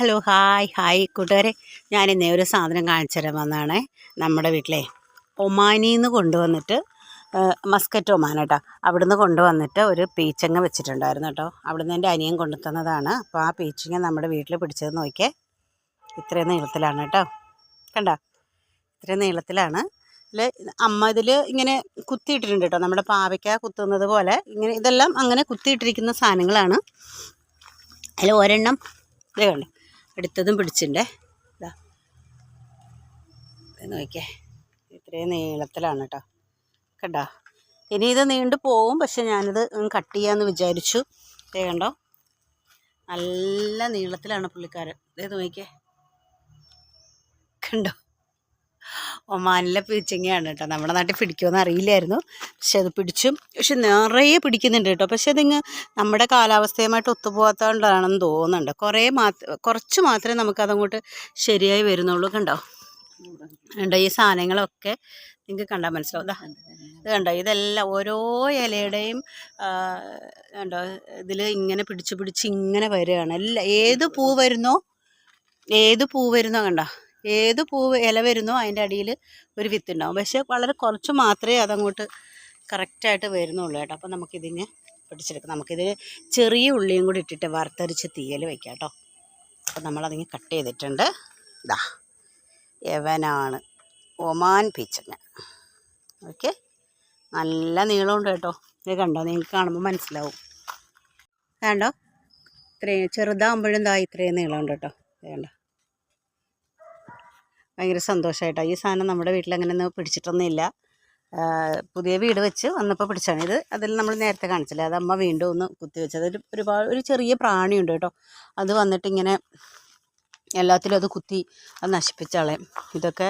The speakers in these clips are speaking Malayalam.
ഹലോ ഹായ് ഹായ് കൂട്ടുകാരെ. ഞാനിന്നേ ഒരു സാധനം കാണിച്ചു തരാൻ നമ്മുടെ വീട്ടിലെ ഒമാനിന്ന് നിന്ന് കൊണ്ടുവന്നിട്ട് മസ്കറ്റ് ഒമാൻ കേട്ടോ. അവിടുന്ന് കൊണ്ടുവന്നിട്ട് ഒരു പീച്ചങ്ങ വെച്ചിട്ടുണ്ടായിരുന്നു കേട്ടോ. അവിടുന്ന് എന്റെ അനിയൻ കൊണ്ടു തന്നതാണ് അപ്പോൾ ആ പീച്ചങ്ങ നമ്മുടെ വീട്ടിൽ പിടിച്ചത് നോക്കിയേ. ഇത്രയും നീളത്തിലാണ് കേട്ടോ. കണ്ട? ഇത്രയും നീളത്തിലാണ്. ഇതിൽ അമ്മ ഇതിൽ ഇങ്ങനെ കുത്തിയിട്ടിട്ടുണ്ട് കേട്ടോ. നമ്മുടെ പാവയ്ക്ക കുത്തുന്നത് പോലെ ഇങ്ങനെ ഇതെല്ലാം അങ്ങനെ കുത്തിയിട്ടിരിക്കുന്ന സാധനങ്ങളാണ്. അതിൽ ഒരെണ്ണം ഇതേ കണ്ടോ. അടുത്തതും പിടിച്ചിട്ടുണ്ടേ. ഇതാ നോക്കിയേ. ഇത്രയും നീളത്തിലാണ് കേട്ടോ. കണ്ടോ ഇനി ഇത് നീണ്ടു പോവും. പക്ഷെ ഞാനിത് കട്ട് ചെയ്യാമെന്ന് വിചാരിച്ചു. ഇതേ കണ്ടോ? നല്ല നീളത്തിലാണ് പുള്ളിക്കാരൻ. ഇതേ നോക്കിയേ. കണ്ടോ? ഒമാനിലെ പിച്ചിങ്ങയാണ് കേട്ടോ. നമ്മുടെ നാട്ടിൽ പിടിക്കുമെന്ന് അറിയില്ലായിരുന്നു. പക്ഷെ അത് പിടിച്ചും. പക്ഷെ നിറയെ പിടിക്കുന്നുണ്ട് കേട്ടോ. പക്ഷെ അതിങ്ങ് നമ്മുടെ കാലാവസ്ഥയുമായിട്ട് ഒത്തുപോകാത്തതുകൊണ്ടാണെന്ന് തോന്നുന്നുണ്ട്. കുറേ മാത്ര കുറച്ച് മാത്രമേ നമുക്കതങ്ങോട്ട് ശരിയായി വരുന്നുള്ളൂ കണ്ടോ? കണ്ടോ ഈ സാധനങ്ങളൊക്കെ? നിങ്ങൾക്ക് കണ്ടാൽ മനസ്സിലാവും. ഇത് കണ്ടോ? ഇതെല്ലാം ഓരോ ഇലയുടെയും കണ്ടോ? ഇതിൽ ഇങ്ങനെ പിടിച്ച് പിടിച്ച് ഇങ്ങനെ വരികയാണ്. എല്ലാ ഏത് പൂ വരുന്നോ? ഏത് പൂ വരുന്നോ കണ്ടോ? ഏത് പൂവ് ഇല വരുന്നോ അതിന്റെ അടിയിൽ ഒരു വിത്തുണ്ടാവും. പക്ഷേ വളരെ കുറച്ച് മാത്രമേ അതങ്ങോട്ട് കറക്റ്റായിട്ട് വരുന്നുള്ളൂ കേട്ടോ. അപ്പോൾ നമുക്കിതിനെ പിടിച്ചെടുക്കാം. നമുക്കിതിന് ചെറിയ ഉള്ളിയും കൂടി ഇട്ടിട്ട് വറുത്തരിച്ച് തീയൽ വയ്ക്കാം കേട്ടോ. അപ്പോൾ നമ്മളതിങ്ങനെ കട്ട് ചെയ്തിട്ടുണ്ട്. ഇതാ യവനാണ് ഒമാൻ പീച്ചങ്ങ. ഓക്കെ? നല്ല നീളമുണ്ട് കേട്ടോ. ഇത് കണ്ടോ? നിങ്ങൾക്ക് കാണുമ്പോൾ മനസ്സിലാവും. കണ്ടോ? ഇത്രയും ചെറുതാകുമ്പോഴും ഇതാ ഇത്രയും നീളമുണ്ട് കേട്ടോ. കണ്ടോ? ഭയങ്കര സന്തോഷമായിട്ടാണ് ഈ സാധനം നമ്മുടെ വീട്ടിൽ അങ്ങനെ ഒന്നും പിടിച്ചിട്ടൊന്നുമില്ല പുതിയ വീട് വെച്ച് വന്നപ്പോൾ പിടിച്ചാണ്. ഇത് അതിൽ നമ്മൾ നേരത്തെ കാണിച്ചില്ല? അത് അമ്മ വീണ്ടും ഒന്ന് കുത്തി വെച്ചത്. ഒരു ഒരുപാട് ഒരു ചെറിയ പ്രാണിയുണ്ട് കേട്ടോ. അത് വന്നിട്ട് ഇങ്ങനെ എല്ലാത്തിലും അത് കുത്തി അത് നശിപ്പിച്ചാളെ ഇതൊക്കെ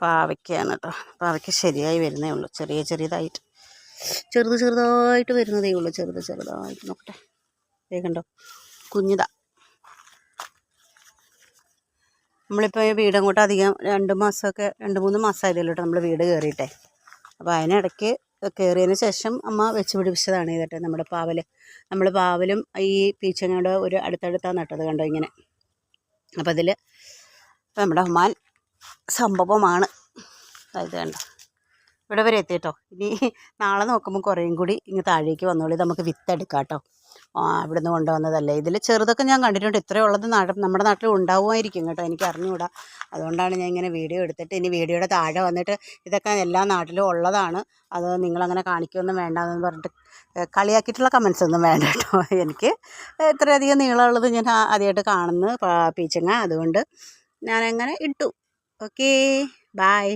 പാവയ്ക്കാണ് കേട്ടോ. പാവയ്ക്ക ശരിയായി വരുന്നേ ഉള്ളൂ. ചെറിയ ചെറിയതായിട്ട്. ചെറുത് ചെറുതായിട്ട് വരുന്നതേ ഉള്ളൂ. ചെറുത് ചെറുതായിട്ട്. നോക്കട്ടെ. കേൾക്കണ്ടോ കണ്ടോ? കുഞ്ഞിതാ. നമ്മളിപ്പോൾ ഈ വീട് അങ്ങോട്ട് അധികം രണ്ട് മാസമൊക്കെ രണ്ട് മൂന്ന് മാസമായതല്ലോ കേട്ടോ നമ്മൾ വീട് കയറിയിട്ടെ അപ്പോൾ അതിനിടയ്ക്ക് കയറിയതിന് ശേഷം അമ്മ വെച്ച് പിടിപ്പിച്ചതാണ് ഇതട്ടെ നമ്മുടെ പാവൽ നമ്മൾ പാവലും ഈ പീച്ചങ്ങയുടെ ഒരു അടുത്തടുത്താണ് നട്ടത് കണ്ടോ ഇങ്ങനെ. അപ്പോൾ അതിൽ നമ്മുടെ ഹുമാൻ സംഭവമാണ്. അതായത് കണ്ടോ. ഇവിടെ വരെ എത്തിയിട്ടോ. ഇനി നാളെ നോക്കുമ്പോൾ കുറേയും കൂടി ഇങ്ങ് താഴേക്ക് വന്നോളൂ. നമുക്ക് വിത്തെടുക്കാം കേട്ടോ ആ ഇവിടുന്ന് കൊണ്ടുവന്നതല്ലേ? ഇതിൽ ചെറുതൊക്കെ ഞാൻ കണ്ടിട്ടുണ്ട്. ഇത്രയുള്ളത് നാട് നമ്മുടെ നാട്ടിൽ ഉണ്ടാവുമായിരിക്കും കേട്ടോ. എനിക്ക് അറിഞ്ഞുകൂടാ അതുകൊണ്ടാണ് ഞാൻ ഇങ്ങനെ വീഡിയോ എടുത്തിട്ട് ഇനി വീഡിയോയുടെ താഴെ വന്നിട്ട് ഇതൊക്കെ എല്ലാ നാട്ടിലും ഉള്ളതാണ്. അത് നിങ്ങളങ്ങനെ കാണിക്കുകയൊന്നും വേണ്ടെന്ന് പറഞ്ഞിട്ട് ഏ, കളിയാക്കിയിട്ടുള്ള കമൻസ് ഒന്നും വേണ്ട കേട്ടോ. എനിക്ക് ഇത്രയധികം നീളമുള്ളത് ഞാൻ ആദ്യമായിട്ട് കാണുന്നു പീച്ചങ്ങ. അതുകൊണ്ട് ഞാനങ്ങനെ ഇട്ടു. Okay bye